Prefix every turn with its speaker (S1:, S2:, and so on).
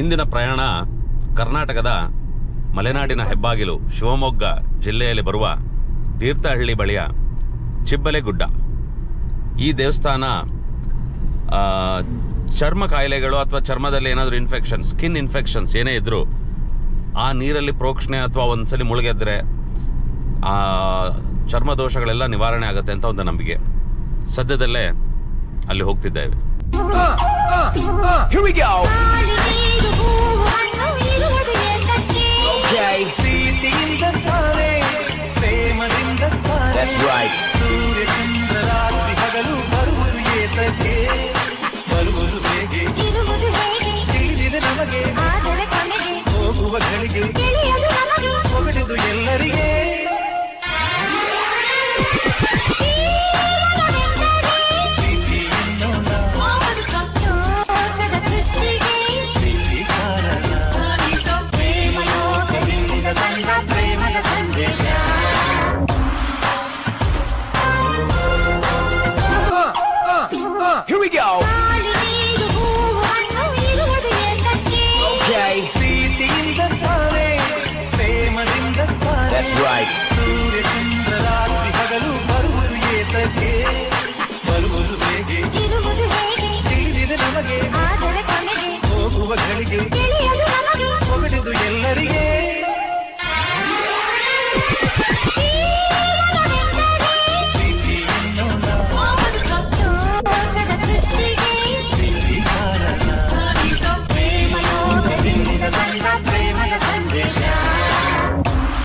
S1: ಇಂದಿನ ಪ್ರಯಾಣ ಕರ್ನಾಟಕದ ಮಲೆನಾಡಿನ ಹೆಬ್ಬಾಗಿಲು ಶಿವಮೊಗ್ಗ ಜಿಲ್ಲೆಯಲ್ಲಿ ಬರುವ ತೀರ್ಥಹಳ್ಳಿ ಬಳಿಯ ಚಿಬ್ಬಲೆಗುಡ್ಡ. ಈ ದೇವಸ್ಥಾನ ಚರ್ಮ ಕಾಯಿಲೆಗಳು ಅಥವಾ ಚರ್ಮದಲ್ಲಿ ಏನಾದರೂ ಇನ್ಫೆಕ್ಷನ್ ಸ್ಕಿನ್ ಇನ್ಫೆಕ್ಷನ್ಸ್ ಏನೇ ಇದ್ದರೂ ಆ ನೀರಲ್ಲಿ ಪ್ರೋಕ್ಷಣೆ ಅಥವಾ ಒಂದ್ಸಲಿ ಮುಳುಗೆದ್ರೆ ಆ ಚರ್ಮ ದೋಷಗಳೆಲ್ಲ ನಿವಾರಣೆ ಆಗುತ್ತೆ ಅಂತ ಒಂದು ನಂಬಿಕೆ. ಸದ್ಯದಲ್ಲೇ ಅಲ್ಲಿ ಹೋಗ್ತಿದ್ದೇವೆ.
S2: ನಮಗೆ. ಹೊಗಟದು ಎಲ್ಲರಿಗೆ
S3: ಆದರೆ ಕೊನೆಗೆ
S2: ಹೋಗುವ ಗಳಿಗೆ
S3: ತಿಳಿಯದು